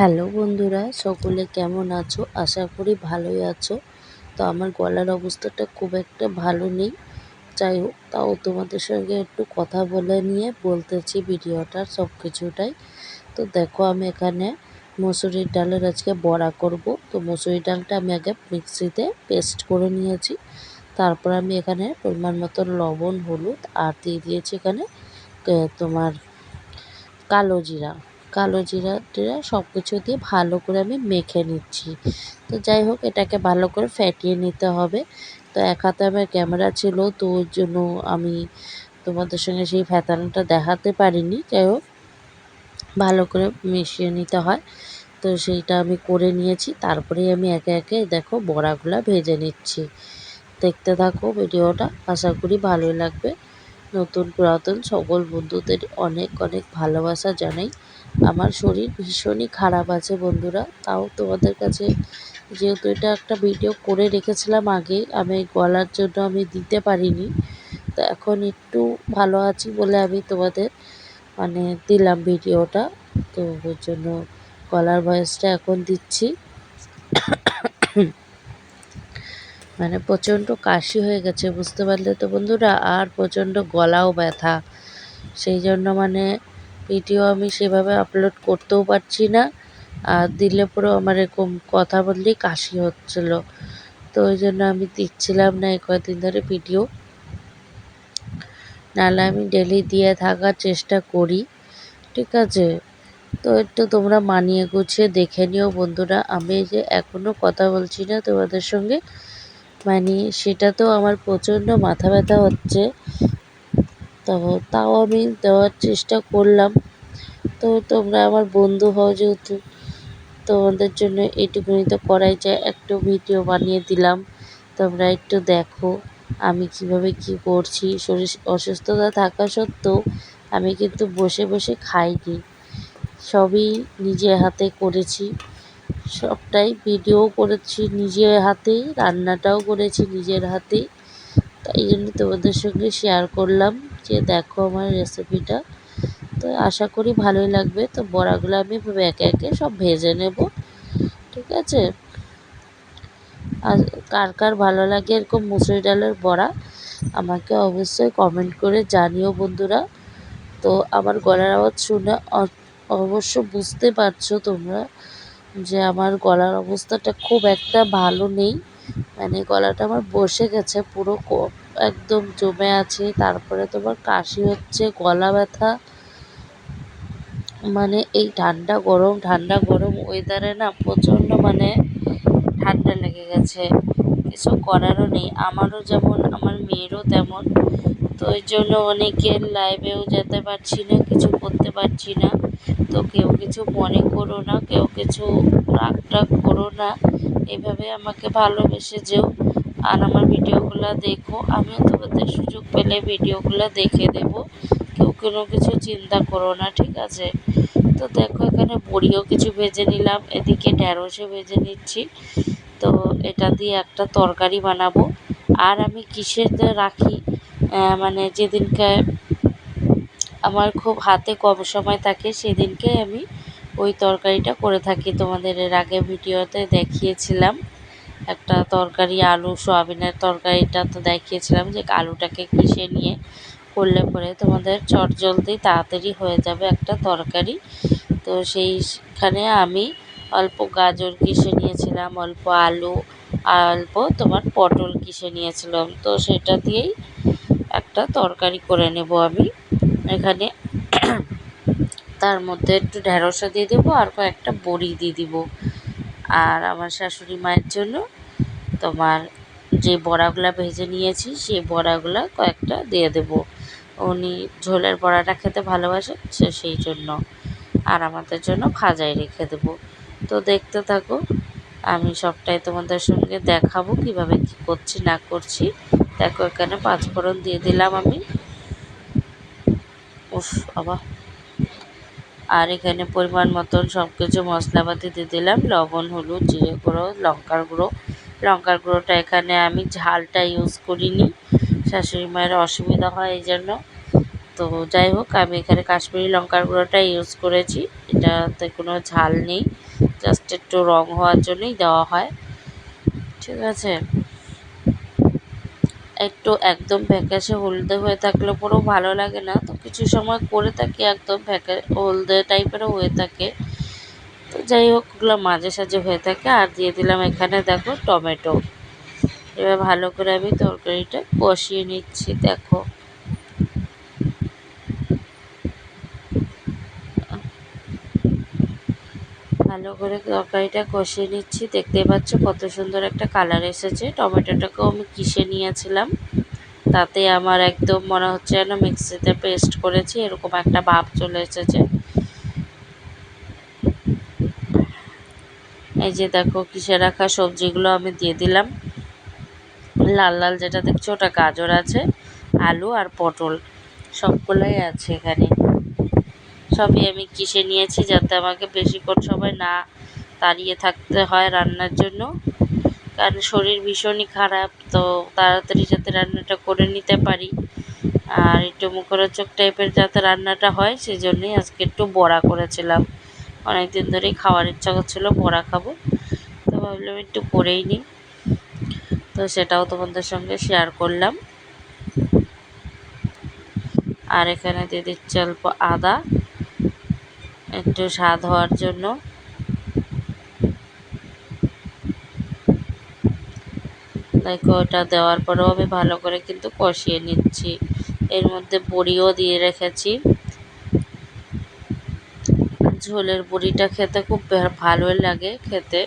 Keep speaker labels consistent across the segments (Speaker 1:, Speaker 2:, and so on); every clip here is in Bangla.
Speaker 1: হ্যালো বন্ধুরা, সকলে কেমন আছো? আশা করি ভালোই আছো। তো আমার গলার অবস্থাটা খুব একটা ভালো নেই। যাই হোক, তাও তোমাদের সঙ্গে একটু কথা বলে নিয়ে বলতেছি ভিডিওটার সব কিছুটাই। তো দেখো, আমি এখানে মসুরির ডালের আজকে বড়া করব। তো মসুরির ডালটা আমি আগে মিক্সিতে পেস্ট করে নিয়েছি। তারপর আমি এখানে পরিমাণ মতো লবণ, হলুদ, আর দিয়ে দিয়েছি এখানে তোমার কালো জিরা। কালো জিরা টিরা সব কিছু দিয়ে ভালো করে আমি মেখে নিচ্ছি। তো যাই হোক, এটাকে ভালো করে ফ্যাটিয়ে নিতে হবে। তো এক হাতে আমার ক্যামেরা ছিল, তো ওর জন্য আমি তোমাদের সঙ্গে সেই ফ্যাতানোটা দেখাতে পারিনি। যাই হোক, ভালো করে মিশিয়ে নিতে হয়। তো সেইটা আমি করে নিয়েছি, তারপরেই আমি একে একে দেখো বড়াগুলা ভেজে নিচ্ছি। দেখতে থাকো ভিডিওটা, আশা করি ভালোই লাগবে। নতুন পুরাতন সকল বন্ধুদের অনেক অনেক ভালোবাসা জানাই। আমার শরীর ভীষণই খারাপ আছে বন্ধুরা। তাও তোমাদের কাছে যেহেতু এটা একটা ভিডিও করে রেখেছিলাম আগে, আমি গলার জন্য আমি দিতে পারিনি। তো এখন একটু ভালো আছি বলে আমি তোমাদের মানে দিলাম ভিডিওটা তো ওর জন্য গলার ভয়েসটা এখন দিচ্ছি। মানে প্রচণ্ড কাশি হয়ে গেছে, বুঝতে পারলে তো বন্ধুরা, আর প্রচণ্ড গলাও ব্যথা। সেই জন্য মানে ভিডিও আমি সেভাবে আপলোড করতেও পারছি না। আর দিলে পরেও আমার এরকম কথা বললেই কাশি হচ্ছিল। তো ওই জন্য আমি দিচ্ছিলাম না এই কয়েকদিন ধরে ভিডিও নাহলে আমি ডেলি দিয়ে থাকার চেষ্টা করি, ঠিক আছে? তো একটু তোমরা মানিয়ে গুছিয়ে দেখে নিও বন্ধুরা। আমি যে এখনও কথা বলছি না তোমাদের সঙ্গে মানে সেটা তো আমার প্রচণ্ড মাথা ব্যথা হচ্ছে। তো তাও আমি দেওয়ার চেষ্টা করলাম। তো তোমরা আমার বন্ধু হও যেহেতু, তোমাদের জন্য এইটুকুনি তো করাই যায়। একটু ভিডিও বানিয়ে দিলাম। তোমরা একটু দেখো আমি কীভাবে কি করছি। শরীর অসুস্থতা থাকা সত্ত্বেও আমি কিন্তু বসে বসে খাইনি। সবই নিজের হাতে করেছি। সবটাই ভিডিও করেছি। নিজের হাতেই, রান্নাটাও করেছি নিজের হাতেই। তাই জন্য তোমাদের সঙ্গে শেয়ার করলাম যে দেখো আমার রেসিপিটা তো আশা করি ভালোই লাগবে। তো বড়াগুলো আমি একে একে সব ভেজে নেব। ঠিক আছে? আর কার কার ভালো লাগে এরকম মুসুরি ডালের বড়া, আমাকে অবশ্যই কমেন্ট করে জানিও বন্ধুরা। তো আমার গলার আওয়াজ শুনে অবশ্য বুঝতে পারছ তোমরা যে আমার গলার অবস্থাটা খুব একটা ভালো নেই। মানে গলাটা আমার বসে গেছে, পুরো একদম জমে আছে। তারপরে তোমার কাশি হচ্ছে, গলা ব্যথা। মানে এই ঠান্ডা গরম ঠান্ডা গরম ওয়েদারে না প্রচণ্ড মানে ঠান্ডা লেগে গেছে। কিছু করারও নেই। আমারও যেমন, আমার মেয়েরও তেমন। তো ওই জন্য অনেকের লাইভেও যেতে পারছি না, কিছু করতে পারছি না। তো কেউ কিছু মনে করো না, কেউ কিছু রাগ টাগ করো না। এভাবে আমাকে ভালোবেসে যেও আর আমার ভিডিওগুলো দেখো। আমিও তোমাদের সুযোগ পেলে ভিডিওগুলো দেখে দেব। কেউ কোনো কিছু চিন্তা করো না, ঠিক আছে? তো দেখো, এখানে বড়িও কিছু ভেজে নিলাম, এদিকে ঢ্যাঁড়সও ভেজে নিচ্ছি। তো এটা দিয়ে একটা তরকারি বানাবো। আর আমি কিসের রাখি মানে যেদিনকে আমার খুব হাতে কম সময় থাকে, সেদিনকে আমি ওই তরকারিটা করে থাকি। তোমাদের এর আগে ভিডিওতে দেখিয়েছিলাম। একটা তরকারি, আলু, সোয়াবিনের তরকারিটা তো দেখিয়েছিলাম যে আলুটাকে কিসে নিয়ে করলে পরে তোমাদের চটজলদি তাড়াতাড়ি হয়ে যাবে একটা তরকারি। তো সেইখানে আমি অল্প গাজর কিসে নিয়েছিলাম, অল্প আলু, অল্প তোমার পটল কিসে নিয়েছিলাম। তো সেটা দিয়েই একটা তরকারি করে নেব আমি। এখানে তার মধ্যে একটু ঢ্যাঁড়সা দিয়ে দেবো আর কয়েকটা বড়ি দিয়ে দিব। আর আমার শাশুড়ি মায়ের জন্য তোমার যে বড়াগুলা ভেজে নিয়েছি, সেই বড়াগুলা কয়েকটা দিয়ে দেবো। উনি ঝোলের বড়াটা খেতে ভালোবাসে সে সেই জন্য। আর আমাদের জন্য ভাজাই রেখে দেবো। তো দেখতে থাকো, আমি সবটাই তোমাদের সঙ্গে দেখাবো কীভাবে কি করছি, না করছি। দেখো এখানে পাঁচফোড়ন দিয়ে দিলাম আমি। উফ বাবা আর এখানে পরিমাণ মতন সব কিছু মশলাপাতি দিয়ে দিলাম। লবণ, হলুদ, জিরে গুঁড়ো, লঙ্কার গুঁড়ো। লঙ্কার গুঁড়োটা এখানে আমি ঝালটা ইউজ করিনি। শাশুড়ি মায়ের অসুবিধা হয় এই জন্য। তো যাই হোক, আমি এখানে কাশ্মীরি লঙ্কার গুঁড়োটা ইউজ করেছি। এটাতে কোনো ঝাল নেই। জাস্ট একটু রং হওয়ার জন্যই দেওয়া হয়। ঠিক আছে? একটু একদম ফ্যাকাশে হলদে হয়ে থাকলে পরেও ভালো লাগে না। তো কিছু সময় করে থাকি একদম ফ্যাকা হলদে টাইপেরও হয়ে থাকে। তো যাই হোক, ওগুলো মাঝে সাঝে হয়ে থাকে। আর দিয়ে দিলাম এখানে দেখো টমেটো। এবার ভালো করে আমি তরকারিটা কষিয়ে নিচ্ছি, দেখো। ভালো করে তরকারিটা কষিয়ে নিচ্ছি। দেখতে পাচ্ছ কত সুন্দর একটা কালার এসেছে। টমেটোটাকেও আমি কিসে নিয়েছিলাম, তাতে আমার একদম মনে হচ্ছে যেন মিক্সিতে পেস্ট করেছি, এরকম একটা ভাব চলে এসেছে। এই যে দেখো, কিসে রাখা সবজিগুলো আমি দিয়ে দিলাম। লাল লাল যেটা দেখছ, ওটা গাজর আছে, আলু আর পটল, সবগুলোই আছে এখানে। সবই আমি কিসে নিয়েছি যাতে আমাকে বেশিক্ষণ সময় না দাঁড়িয়ে থাকতে হয় রান্নার জন্য। কারণ শরীর ভীষণই খারাপ, তো তাড়াতাড়ি যাতে রান্নাটা করে নিতে পারি। আর একটু মুখরোচক টাইপের যাতে রান্নাটা হয় সেই জন্যই আজকে একটু বড়া করেছিলাম। অনেক দিন ধরেই খাওয়ার ইচ্ছা করছিল, বড়া খাব। তো ভাবলাম একটু করেই নিই। তো সেটাও তোমাদের সঙ্গে শেয়ার করলাম। আর এখানে দিয়ে দিচ্ছি অল্প আদা। একটু স্বাদ হওয়ার জন্য। দেখো, ওটা দেওয়ার পরেও আমি ভালো করে কিন্তু কষিয়ে নিচ্ছি। এর মধ্যে বড়িও দিয়ে রেখেছি। ঝোলের বড়িটা খেতে খুব ভালোই লাগে খেতে।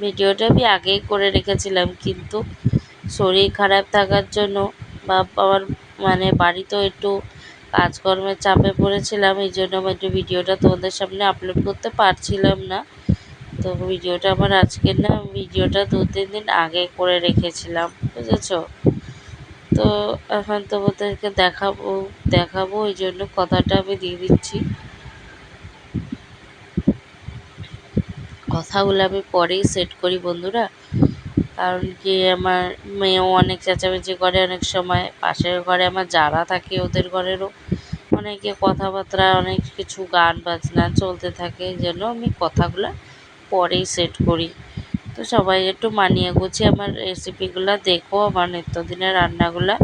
Speaker 1: ভিডিওটা আমি আগেই করে রেখেছিলাম, কিন্তু শরীর খারাপ থাকার জন্য বা আমার মানে বাড়িতেও একটু কাজকর্মের চাপে পড়েছিলাম, এই জন্য আমি একটু ভিডিওটা তোমাদের সামনে আপলোড করতে পারছিলাম না। তো ভিডিওটা আমার আজকের না, ভিডিওটা দু, তিন দিন আগে করে রেখেছিলাম, বুঝেছ? তো এখন তোমাদেরকে দেখাবো দেখাবো ওই জন্য কথাটা আমি দিয়ে দিচ্ছি। কথাগুলো আমি পরেই সেট করি বন্ধুরা। কারণ কি আমার মেয়েও অনেক চেঁচামেচি করে, অনেক সময় পাশের ঘরে আমার যারা থাকে ওদের ঘরেরও অনেকে কথাবার্তা, অনেক কিছু গান বাজনা চলতে থাকে জন্য আমি কথাগুলো পরেই সেট করি। তো সবাই একটু মানিয়ে গুছিয়ে আমার রেসিপিগুলো দেখো, আমার নিত্যদিনের রান্নাগুলো।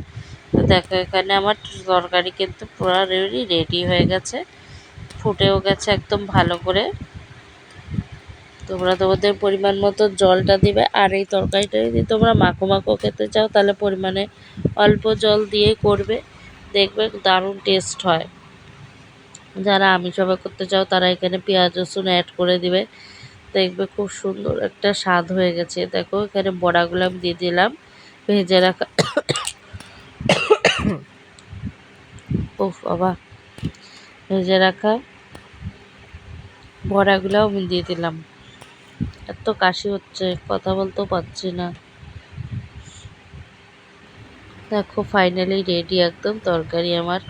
Speaker 1: তো দেখো, এখানে আমার তরকারি কিন্তু পুরো রেডি রেডি হয়ে গেছে। ফুটেও গেছে একদম ভালো করে। তোমরা তোমাদের পরিমাণ মতো জলটা দিবে আর এই তরকারিটা যদি তোমরা মাখো মাখো খেতে চাও, তাহলে পরিমাণে অল্প জল দিয়ে করবে। দেখবে দারুণ টেস্ট হয়। যারা আমিষ হবে করতে চাও, তারা এখানে পেঁয়াজ, রসুন অ্যাড করে দিবে। দেখবে খুব সুন্দর একটা স্বাদ হয়ে গেছে। দেখো, এখানে বড়াগুলো আমি দিয়ে দিলাম। ভেজে রাখা ও বাবা। ভেজে রাখা বড়াগুলোও আমি দিয়ে দিলাম। এত কাশি হচ্ছে কথা বলতেও পারছি না। দেখো ফাইনালি রেডি একদম তরকারি আমার।